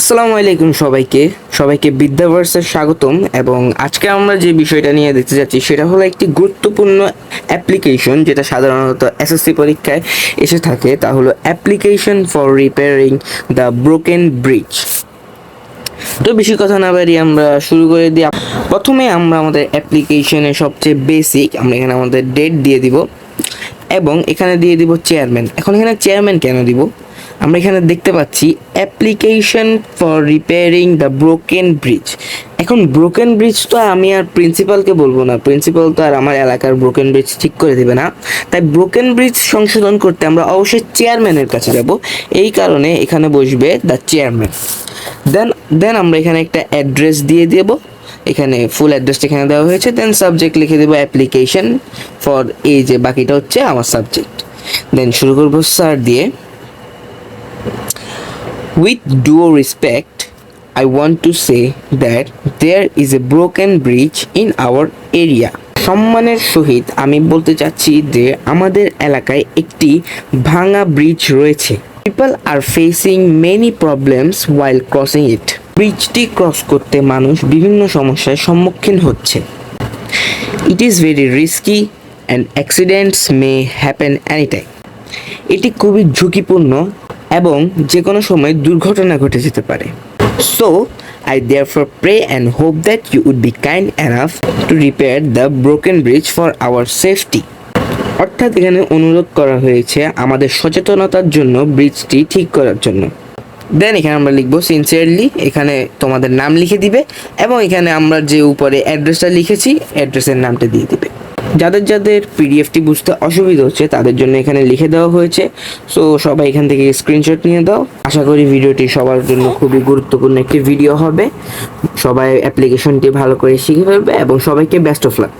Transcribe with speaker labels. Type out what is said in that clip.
Speaker 1: আসসালামু আলাইকুম সবাইকে। সবাইকে বিদ্যাভার্সের স্বাগতম এবং আজকে আমরা যে বিষয়টা নিয়ে দেখতে যাচ্ছি সেটা হলো একটি গুরুত্বপূর্ণ অ্যাপ্লিকেশন যেটা সাধারণত এসএসসি পরীক্ষায় এসে থাকে। তা হলো application for repairing the broken bridge. তো বেশি কথা না বাড়ি আমরা শুরু করে দিই। প্রথমে আমরা আমাদের অ্যাপ্লিকেশনের সবচেয়ে বেসিক আমরা এখানে আমাদের ডেট দিয়ে দিব এবং এখানে দিয়ে দিব চেয়ারম্যান এখন এখানে চেয়ারম্যান কেন দিব? আমরা এখানে দেখতে পাচ্ছি application for repairing the broken bridge এখন ব্রোকেন ব্রিজ তো আমি আর প্রিন্সিপালকে বলব না। প্রিন্সিপাল তো আর আমার এলাকার ব্রোকেন ব্রিজ ঠিক করে দেবে না। তাই ব্রোকেন ব্রিজ সংশোধন করতে আমরা অবশ্যই চেয়ারম্যানের কাছে যাব। এই কারণে এখানে বসবে দ্য চেয়ারম্যান দেন দেন আমরা এখানে একটা অ্যাড্রেস দিয়ে দেব। এখানে ফুল অ্যাড্রেসটা এখানে দেওয়া হয়েছে। দেন সাবজেক্ট লিখে দেবো অ্যাপ্লিকেশন ফর এই যে বাকিটা হচ্ছে আমার সাবজেক্ট দেন শুরু করব স্যার দিয়ে। Due respect, I want to say that there is a broken bridge in our area. সম্মানের সহিত আমি বলতে চাচ্ছি যে আমাদের এলাকায় একটি ভাঙা ব্রিজ রয়েছে। People are facing many problems while crossing it ব্রিজটি ক্রস করতে মানুষ বিভিন্ন সমস্যার সম্মুখীন হচ্ছে। It is very risky and accidents may happen anytime এটি খুবই ঝুঁকিপূর্ণ এবং যে কোনো সময় দুর্ঘটনা ঘটে যেতে পারে। So I therefore pray and hope that you would be kind enough to repair the broken bridge for our safety অর্থাৎ এখানে অনুরোধ করা হয়েছে আমাদের সচেতনতার জন্য ব্রিজটি ঠিক করার জন্য। দেন এখানে আমরা লিখব সিনসিয়ারলি এখানে তোমাদের নাম লিখে দিবে এবং এখানে আমরা যে উপরে অ্যাড্রেসটা লিখেছি অ্যাড্রেসের নামটা দিয়ে দিবে। যাদের যাদের পিডিএফটি বুঝতে অসুবিধা হচ্ছে, তাদের জন্য এখানে লিখে দেওয়া হয়েছে। সো সবাই এখান থেকে স্ক্রিনশট নিয়ে দাও। আশা করি ভিডিওটি সবার জন্য খুবই গুরুত্বপূর্ণ একটি ভিডিও হবে। সবাই অ্যাপ্লিকেশনটি ভালো করে শিখে ফেলবে এবং সবাইকে বেস্ট অফ লাক